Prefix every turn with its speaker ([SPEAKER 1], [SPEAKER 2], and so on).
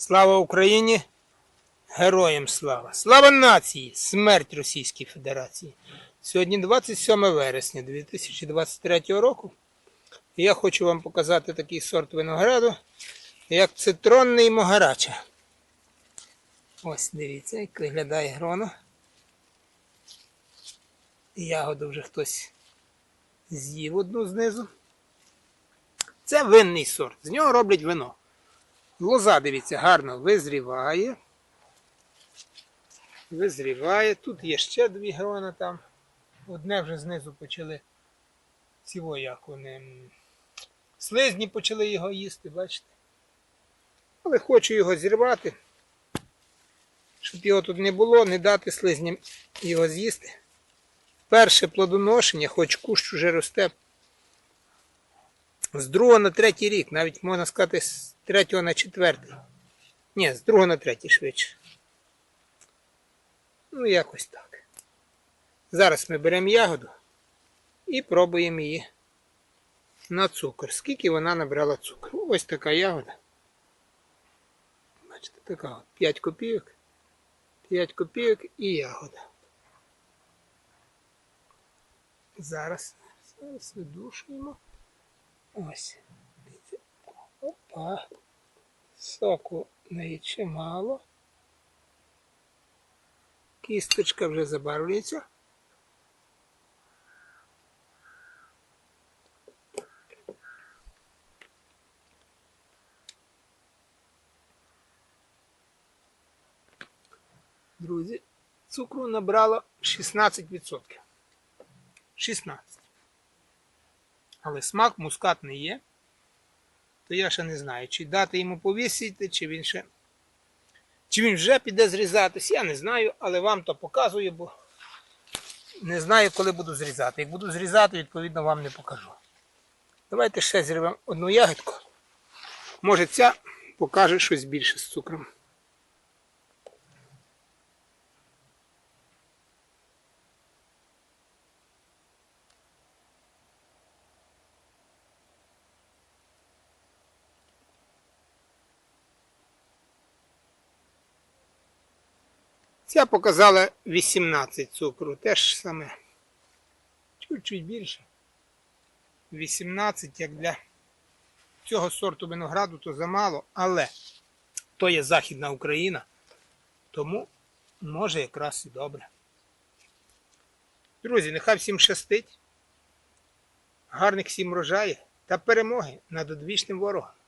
[SPEAKER 1] Слава Україні! Героям слава! Слава нації! Смерть Російській Федерації! Сьогодні 27 вересня 2023 року. Я хочу вам показати такий сорт винограду, як цитронний могарача. Ось дивіться, як виглядає гроно. Ягоду вже хтось з'їв одну знизу. Це винний сорт. З нього роблять вино. Лоза, дивіться, гарно визріває. Визріває. Тут є ще дві грона там. Одне вже знизу почали цього, як вони. Слизні почали його їсти, бачите? Але хочу його зірвати, щоб його тут не було, не дати слизням його з'їсти. Перше плодоношення, хоч кущ уже росте з другого на третій рік, навіть можна сказати, третього на четвертий. Ні, з другого на третій швидше. Ну, якось так. Зараз ми беремо ягоду і пробуємо її на цукор. Скільки вона набрала цукру? Ось така ягода. Бачите, така от 5 копійок. 5 копійок і ягода. Зараз, зараз видушуємо. Ось. Опа. Соку в неї чимало. Кісточка вже забарвлюється. Друзі, цукру набрало 16%. 16. Але смак мускатний є. То я ще не знаю, чи дати йому повісити, чи він ще. Чи він вже піде зрізатись, я не знаю, але вам то показую, бо не знаю, коли буду зрізати. Як буду зрізати, відповідно вам не покажу. Давайте ще зірвемо одну ягідку. Може ця покаже щось більше з цукром. Ця показала 18 цукру, теж саме. Чуть-чуть більше. 18, як для цього сорту винограду, то замало, але то є Західна Україна, тому може якраз і добре. Друзі, нехай всім щастить. Гарних всім врожаїв та перемоги над одвічним ворогом.